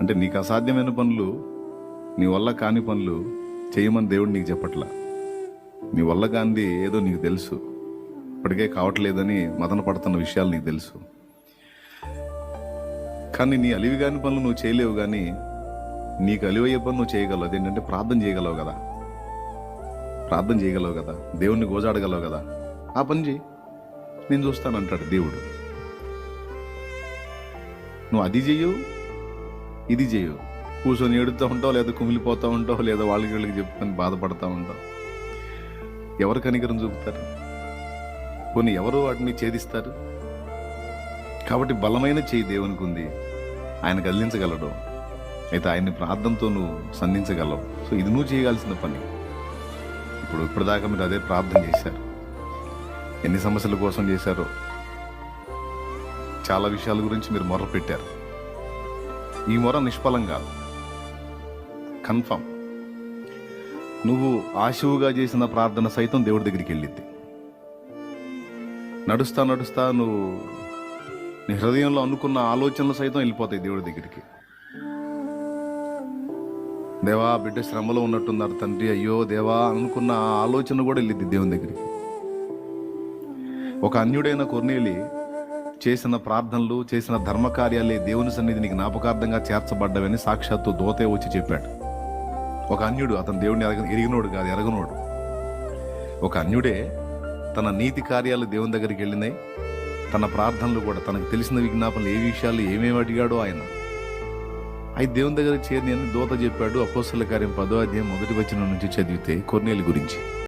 అంటే నీకు అసాధ్యమైన పనులు నీ వల్ల కాని పనులు చేయమని దేవుడు నీకు చెప్పట్లా. నీ వల్ల కాంది ఏదో నీకు తెలుసు. ఇప్పటికే కావట్లేదని మదన పడుతున్న విషయాలు నీకు తెలుసు. కానీ నీ అలివి కాని పనులు నువ్వు చేయలేవు కానీ నీకు అలివయ్యే పని నువ్వు చేయగలవు. అదేంటంటే ప్రార్థన చేయగలవు కదా. ప్రార్థన చేయగలవు కదా. దేవుణ్ణి గోజాడగలవు కదా. ఆ పని చేయి. నేను చూస్తానంటాడు దేవుడు. నువ్వు అది చెయ్యు ఇది చేయవు కూర్చొని ఏడుతూ ఉంటావు లేదా కుమిలిపోతూ ఉంటావు లేదా వాళ్ళకి వీళ్ళకి చెప్పుకొని బాధపడతా ఉంటావు. ఎవరు కనికరం చూపుతారు? కొన్ని ఎవరు వాటిని ఛేదిస్తారు. కాబట్టి బలమైన చేయి దేవునికి ఉంది. ఆయన కదిలించగలడు అయితే ఆయన్ని ప్రార్థనతో నువ్వు సంధించగలవు. సో ఇది నువ్వు చేయగలసిన పని. ఇప్పుడు ఇప్పటిదాకా మీరు అదే ప్రార్థన చేశారు. ఎన్ని సమస్యల కోసం చేశారో చాలా విషయాల గురించి మీరు మొర్ర పెట్టారు ఈ మొర నిష్ఫలం కాదు. కన్ఫర్మ్. నువ్వు ఆశువుగా చేసిన ప్రార్థన సైతం దేవుడి దగ్గరికి వెళ్ళిద్ది. నడుస్తా నడుస్తా నువ్వు నీ హృదయంలో అనుకున్న ఆలోచనలు సైతం వెళ్ళిపోతాయి దేవుడి దగ్గరికి. దేవా బిడ్డ శ్రమలో ఉన్నట్టున్నారు తండ్రి. అయ్యో దేవా అనుకున్న ఆ ఆలోచన కూడా వెళ్ళిద్ది దేవుని దగ్గరికి. ఒక అన్యుడైన కొర్నేలి చేసిన ప్రార్థనలు చేసిన ధర్మకార్యాలే దేవుని సన్నిధిని జ్ఞాపకార్థంగా చేర్చబడ్డవని సాక్షాత్తు దోతే వచ్చి చెప్పాడు. ఒక అన్యుడు అతను దేవుడిని ఎరగ ఎరిగినోడు కాదు ఎరగనోడు. ఒక అన్యుడే తన నీతి కార్యాలు దేవుని దగ్గరికి వెళ్ళినాయి. తన ప్రార్థనలు కూడా తనకు తెలిసిన విజ్ఞాపనలు ఏ విషయాలు ఏమేమి అడిగాడో ఆయన. అయితే దేవుని దగ్గర చేరిని అని దోత చెప్పాడు. అపోసల కార్యం పదో అధ్యాయం మొదటి వచనం నుంచి చదివితే కొర్నేలి గురించి.